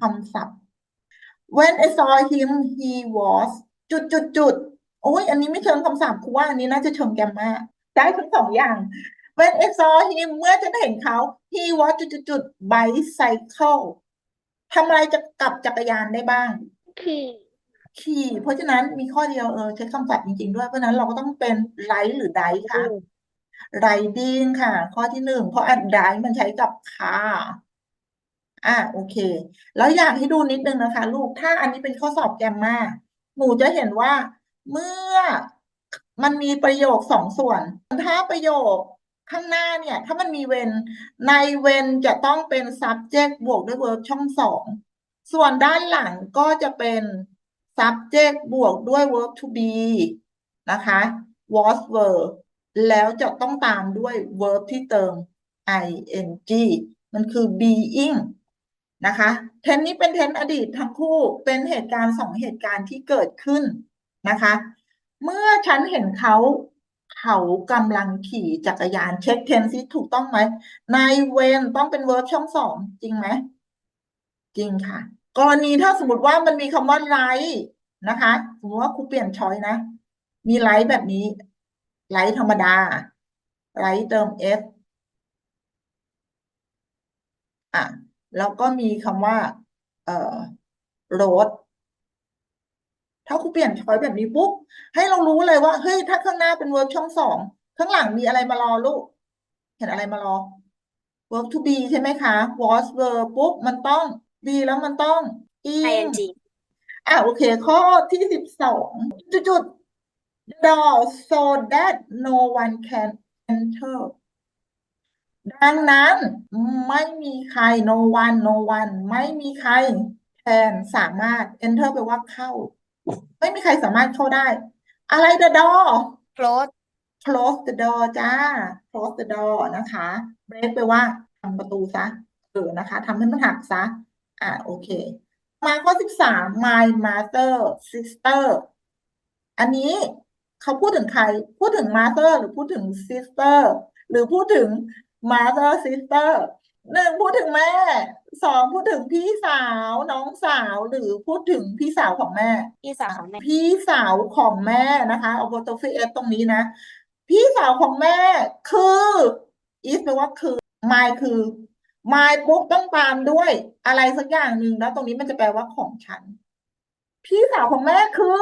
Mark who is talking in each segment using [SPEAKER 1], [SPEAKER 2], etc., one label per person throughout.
[SPEAKER 1] คำศัพท์ when I saw him he was จุดจุดจุดโอ้ยอันนี้ไม่เชิงคำศัพท์ครูว่าอันนี้น่าจะเชิงแกรมมาได้ทั้งสองอย่าง when I saw him เมื่อฉันเห็นเขา he was จุดจุดจุด bicycle ทำอะไรจะกับจักรยานได้บ้าง
[SPEAKER 2] ขี่
[SPEAKER 1] ขี่ เพราะฉะนั้นมีข้อเดียวเออใช้คำศัพท์จริง ๆ ด้วยเพราะฉะนั้นเราก็ต้องเป็นไรหรือไดค่ะ riding ค่ะ ข้อที่หนึ่งเพราะอัน drive มันใช้กับ car อะโอเค แล้วอยากให้ดูนิดนึงนะคะ ลูกถ้าอันนี้เป็นข้อสอบแกมมาหนูจะเห็นว่า เมื่อมันมีประโยคสองส่วน ถ้าประโยคข้างหน้าเนี่ย ถ้ามันมีเวนในเวนจะต้องเป็น subject บวกด้วย verb ช่องสองส่วนด้านหลังก็จะเป็น subject บวกด้วย verb to be นะคะ was were แล้วจะต้องตามด้วย verb ที่เติม ing มันคือ being นะคะเทนนี้เป็นเทนอดีตทั้งคู่เป็นเหตุการณ์สองเหตุการณ์ที่เกิดขึ้นนะคะ เมื่อฉันเห็นเขาเขากำลังขี่จักรยานเช็คเทนซิถูกต้องไหมในเวนต้องเป็น verb ช่องสองจริงไหมจริงค่ะ กรณีถ้าสมมติว่ามันมีคำว่าไลท์นะคะสมมติว่าครูเปลี่ยนช้อยนะ มีไลท์แบบนี้ไลท์ธรรมดาไลท์เติม s อะ แล้วก็มีคำว่า เอ่อ road ถ้าครูเปลี่ยนช้อยแบบนี้ปุ๊บให้เรารู้เลยว่าเฮ้ยถ้าข้างหน้าเป็น verb ช่องสองข้างหลังมีอะไรมารอลูก เห็นอะไรมารอ verb to be ใช่ไหมคะ was were ปุ๊บมันต้อง be แล้วมันต้อง ing
[SPEAKER 2] ing
[SPEAKER 1] อะโอเค ข้อที่สิบสองจุดๆ door so that no one can enter ดังนั้นไม่มีใคร no one no one ไม่มีใคร can สามารถ enter แปลว่าเข้า ไม่มีใครสามารถเข้าได้ อะไร the door
[SPEAKER 2] close
[SPEAKER 1] close the door จ้า close the door นะคะ break แปลว่าทำประตูซะเออนะคะทำให้มันหักซะ อะโอเค มาข้อสิบสาม my mother sister อันนี้เขาพูดถึงใคร พูดถึง mother หรือพูดถึง sister หรือพูดถึง mother sister หนึ่งพูดถึงแม่สองพูดถึงพี่สาวน้องสาวหรือพูดถึงพี่สาวของแม่
[SPEAKER 2] พี่สาวของแม่
[SPEAKER 1] พี่สาวของแม่นะคะเอาโปรโตฟีเอสตรงนี้นะ พี่สาวของแม่คือ is แปลว่าคือ my คือ my ปุ๊บต้องตามด้วย อะไรสักอย่างหนึ่งแล้วตรงนี้มันจะแปลว่าของฉัน พี่สาวของแม่คือ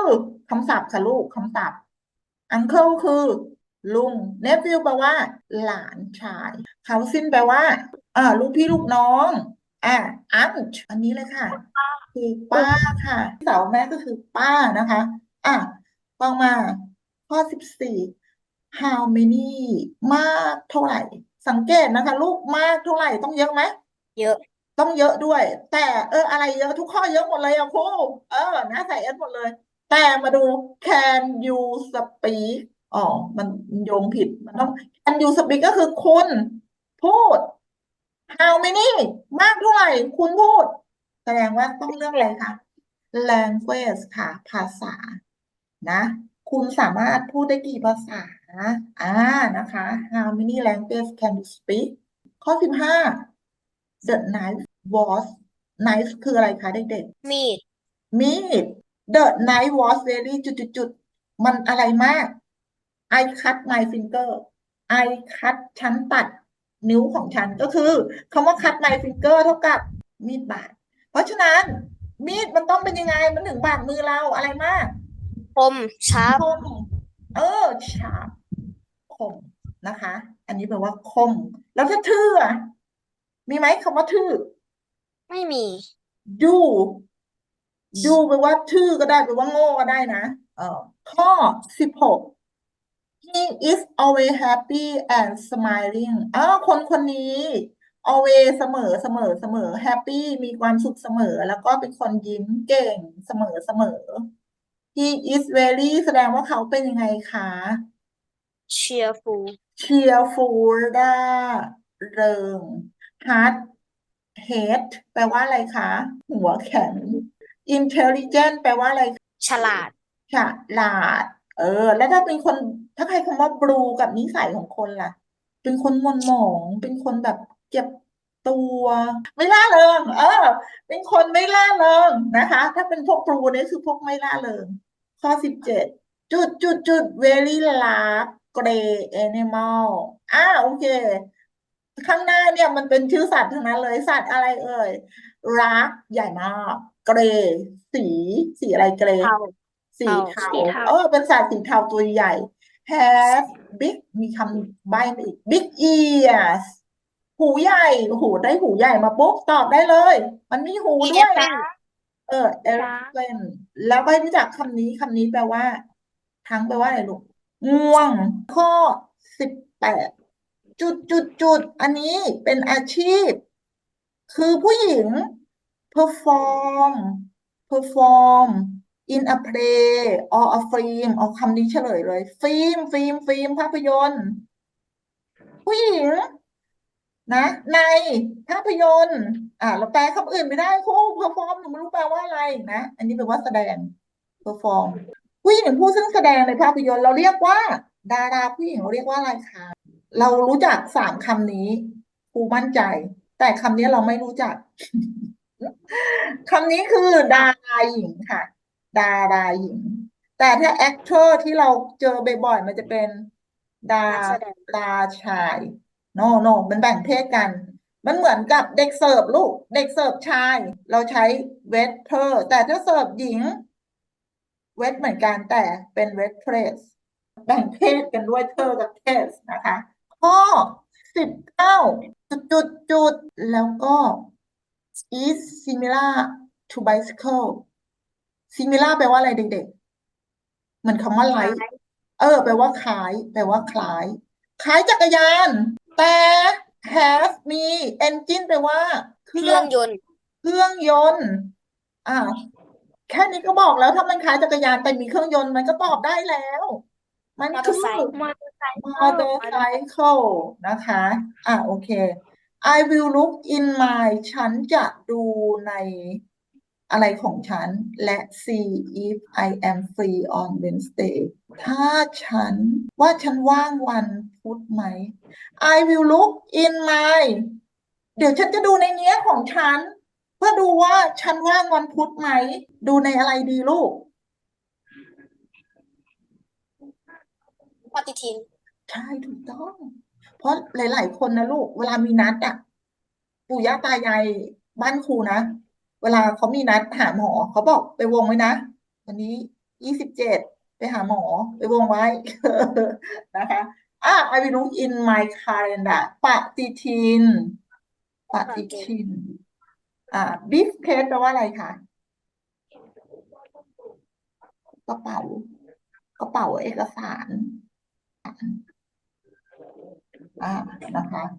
[SPEAKER 1] คำศัพท์ค่ะลูกคำศัพท์ uncle คือ ลุง nephew แปลว่า หลานชาย cousin แปลว่าอ่าลูกพี่ลูกน้องอ่า aunt อันนี้เลยค่ะ คือป้าค่ะพี่สาวแม่ก็คือป้านะคะ อะต่อมาข้อสิบสี่ how many มากเท่าไหร่ สังเกตนะคะ ลูกมากเท่าไหร่ต้องเยอะไหม
[SPEAKER 2] เยอะ
[SPEAKER 1] ต้องเยอะด้วย แต่เอออะไรเยอะทุกข้อเยอะหมดเลยอะครูเออนะใส่เอสหมดเลย แต่มาดู can you speak อ๋อมันโยงผิดมันต้อง can you speak ก็คือคุณพูด how many มากเท่าไหร่ คุณพูด แสดงว่าต้องเลือกอะไรคะ language ค่ะ ภาษา นะ คุณสามารถพูดได้กี่ภาษา อ่า นะคะ how many language can you speak ข้อสิบห้า the knife was knife คืออะไรคะเด็ก
[SPEAKER 2] มีด
[SPEAKER 1] ๆมีด the knife was very จุดจุดจุดมันอะไรมาก I cut my finger I cut ฉันตัดนิ้วของฉันก็คือคำว่า cut my finger เท่ากับมีดบาด เพราะฉะนั้นมีดมันต้องเป็นยังไง มันถึงบาดมือเราอะไรมาก
[SPEAKER 2] คมชาร์ป
[SPEAKER 1] คมเออ sharp คมนะคะ อันนี้แปลว่าคม แล้วถ้าทื่ออะมีไหมคำว่าทื่อ
[SPEAKER 2] ไม่มี
[SPEAKER 1] ดูดูแปลว่าทื่อก็ได้แปลว่าโง่ก็ได้นะ เออข้อสิบหก he is always happy and smiling อ้าวคนคนนี้ always เสมอเสมอเสมอ happy มีความสุขเสมอ แล้วก็เป็นคนยิ้มเก่งเสมอเสมอ he is very แสดงว่าเขาเป็นยังไงคะ
[SPEAKER 2] cheerful
[SPEAKER 1] cheerful ร่าเริง hard head แปลว่าอะไรคะ หัวแข็ง intelligent แปลว่าอะไร
[SPEAKER 2] ฉลาด
[SPEAKER 1] ฉลาด เออ แล้วถ้าเป็นคนถ้าใครคำว่า blue กับนิสัยของคนล่ะ เป็นคนหม่นหมอง เป็นคนแบบเก็บตัวไม่ล่าเริงเออ เป็นคนไม่ล่าเริงนะคะ ถ้าเป็นพวกครูเนี่ยคือพวกไม่ล่าเริง ข้อสิบเจ็ดจุดจุดจุด very large gray animal อ่าโอเค ข้างหน้าเนี่ยมันเป็นชื่อสัตว์ทั้งนั้นเลยสัตว์อะไรเอ่ยรักใหญ่มาก เกรสีสีอะไรเกร
[SPEAKER 2] เทา
[SPEAKER 1] สี
[SPEAKER 2] เทา
[SPEAKER 1] เทา
[SPEAKER 2] สีเทา
[SPEAKER 1] เออเป็นสัตว์สีเทาตัวใหญ่ has big มีคำใบ้มาอีก big ears หูใหญ่โอ้โหได้หูใหญ่มาปุ๊บตอบได้เลย มันมีหู
[SPEAKER 2] มี
[SPEAKER 1] ด้วย
[SPEAKER 2] elephant
[SPEAKER 1] เออ elephant แล้วก็ให้รู้จักคำนี้คำนี้แปลว่า ทั้งแปลว่าอะไรลูกง่วง ข้อสิบแปดจุดจุดจุดอันนี้เป็นอาชีพ คือผู้หญิง perform perform in a play or a film เอาคำนี้เฉลยเลย ฟิล์มฟิล์มฟิล์มภาพยนตร์ผู้หญิงนะในภาพยนตร์ อ่าเราแปลคำอื่นไม่ได้ครู perform หนูไม่รู้แปลว่าอะไรนะ อันนี้แปลว่าแสดง perform ผู้หญิงผู้ซึ่งแสดงในภาพยนตร์เราเรียกว่า ดาราผู้หญิงเราเรียกว่าอะไรคะเรารู้จักสามคำนี้ครูมั่นใจ แต่คำนี้เราไม่รู้จักคำนี้คือดาราหญิงค่ะ ดาราหญิง แต่ถ้า actor ที่เราเจอบ่อยๆมันจะเป็นดาราชายโนโนมันแบ่งเพศกัน มันเหมือนกับเด็กเสิร์ฟลูก เด็กเสิร์ฟชาย เราใช้เวทเ e อร์แต่ถ้าเสิร์ฟหญิงเวทเหมือนกันแต่เป็นเวทเพรสแบ่งเพศกันด้วยเธอกับเพสนะคะ ข้อสิบเก้าจุดจุดจุดแล้วก็ is similar to bicycle similar แปลว่าอะไรเด็กๆ เหมือนคำว่า like เออ แปลว่าคล้าย แปลว่าคล้าย คล้ายจักรยาน แต่ have มี engine แปลว่า เค
[SPEAKER 2] เค
[SPEAKER 1] รื่
[SPEAKER 2] รื่
[SPEAKER 1] อ
[SPEAKER 2] องงยนต์
[SPEAKER 1] เครื่องยนต์ อ่า แค่นี้ก็บอกแล้วถ้ามันคล้ายจักรยานแต่มีเครื่องยนต์มันก็ตอบได้แล้ว มัน
[SPEAKER 2] มอเตอ
[SPEAKER 1] คื
[SPEAKER 2] ร์ไซ
[SPEAKER 1] อ
[SPEAKER 2] ค์
[SPEAKER 3] มอเตอร์ไซค์
[SPEAKER 1] motorcycle นะคะ อะโอเค I will look in my ฉันจะดูใน อะไรของฉัน และ see if I am free on Wednesday ถ้าฉันว่าฉันว่างวันพุธไหม I will look in my เดี๋ยวฉันจะดูในเนี้ยของฉัน เพื่อดูว่าฉันว่างวันพุธไหม ดูในอะไรดีลูก
[SPEAKER 2] ปฏิทิน
[SPEAKER 1] ใช่ถูกต้อง เพราะหลาย ๆ คนนะลูก เวลามีนัดอะปู่ย่าตายายบ้านครูนะ เวลาเขามีนัดหาหมอเขาบอกไปวงไว้นะ วันนี้ยี่สิบเจ็ดไปหาหมอ ไปวงไว้นะคะอะ I will look in my calendar ปฏิทิน ปฏิทิน อ่า briefcase แปลว่าอะไรคะ กระเป๋า กระเป๋าเอกสาร อ่า นะคะ